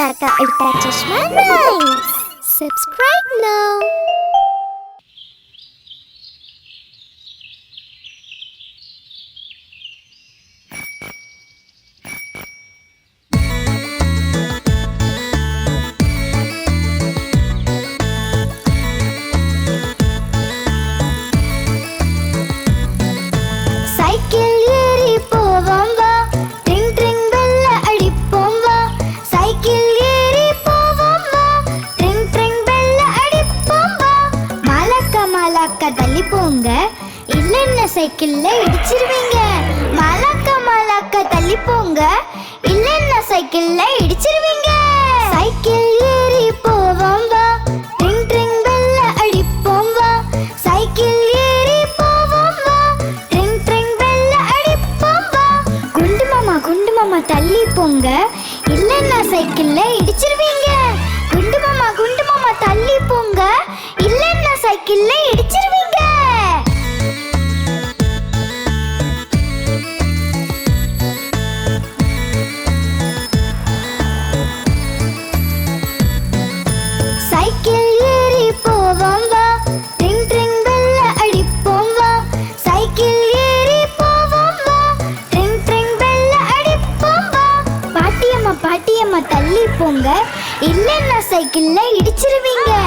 Tarka Ultra Chashma Subscribe now. சைக்கிள்ல இடிச்சிருவீங்க. மலக்க மலக்க தள்ளி போங்க இல்லைன்னா சைக்கிள்ல இடிச்சிருவீங்க. சைக்கிள் ஏறி போவோம் வா. ட்ரிங் ட்ரிங் பெல்ல அடிப்போம் வா. சைக்கிள் ஏறி போவோம் வா. ட்ரிங் ட்ரிங் பெல்ல அடிப்போம் வா. குண்டு மாமா குண்டு மாமா தள்ளி போங்க இல்லைன்னா சைக்கிள்ல கில்ல இடிச்சிருவீங்க.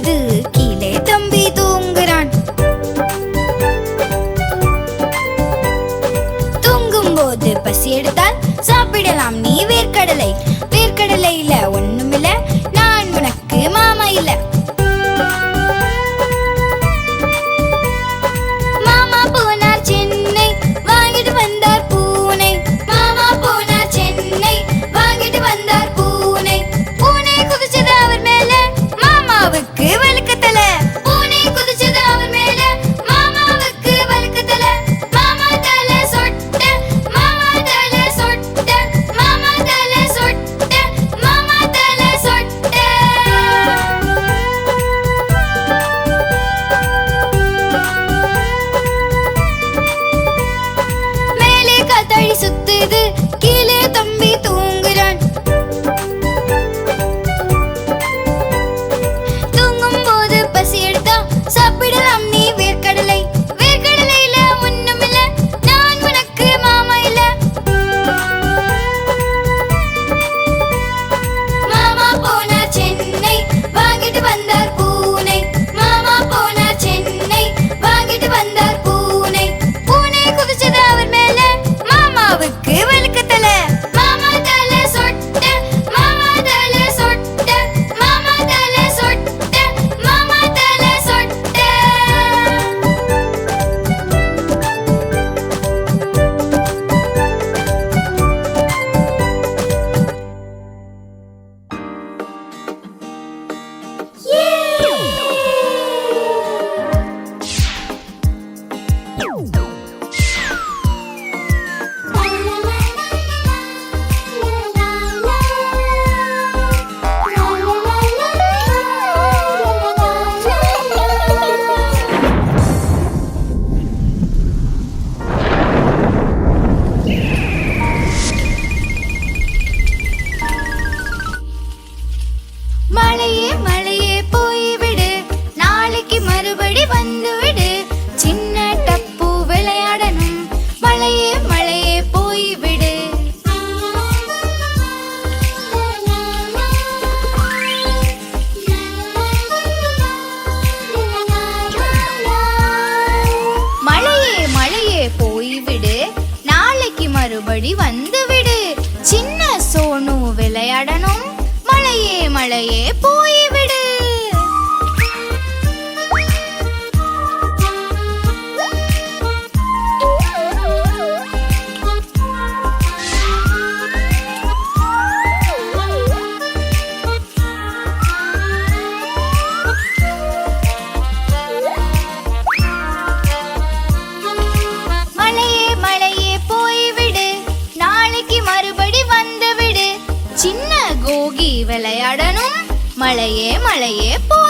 அது വഴി വന്ന് விளையாடணும். மழையே மழையே போ